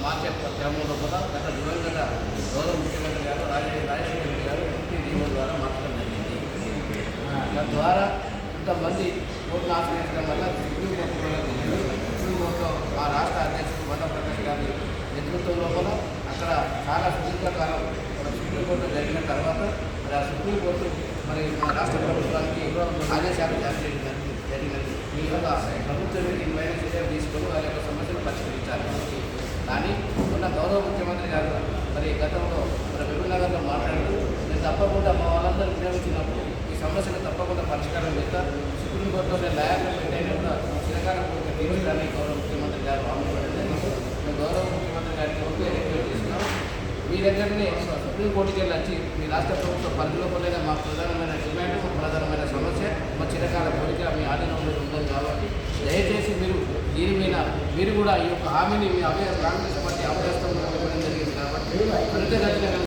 మార్చే క్రమంలో కూడా గత దివంగత గౌరవ ముఖ్యమంత్రి గారు రాజశేఖర రాజశేఖర గారు ఎంపీ దీవుల ద్వారా మార్చడం జరిగింది. తద్వారా కొంతమంది కోర్టును ఆశ్రయించడం వల్ల సుప్రీంకోర్టు కూడా తెలియదు సుప్రీంకోర్టులో మా రాష్ట్ర అధ్యక్షుడు మధు ప్రకాష్ గారి నేతృత్వంలో కూడా అక్కడ చాలా సుదీర్ఘకాలం సుప్రీంకోర్టు జరిగిన తర్వాత మరి ఆ సుప్రీంకోర్టు మరి మన రాష్ట్ర ప్రభుత్వానికి ఆదేశాలు జారీ చేయడం జరిగింది- జరిగినది ఈ యొక్క ప్రభుత్వం దీనిపైన కానీ ఉన్న గౌరవ ముఖ్యమంత్రి గారు మరి గతంలో మరి నగర్లో మాట్లాడుతూ నేను తప్పకుండా మా వాళ్ళందరూ వినియోగించినప్పుడు ఈ సమస్యలు తప్పకుండా పరిష్కారం చేస్తా. సుప్రీంకోర్టులో నేను లయాలను పెట్టైనా కూడా చిరకాల కోరిక గౌరవ ముఖ్యమంత్రి గారు ఆమెపడింది. మేము గౌరవ ముఖ్యమంత్రి గారికి ఒకే రిక్వెస్ట్ చేస్తున్నాం. మీ దగ్గరనే సుప్రీంకోర్టుకి వెళ్ళి వచ్చి మీ రాష్ట్ర ప్రభుత్వ పరిధిలో కూడా మా మీరు కూడా ఈ యొక్క హామీని మీ అభయ కాంగ్రెస్ పార్టీ అభయస్తంలో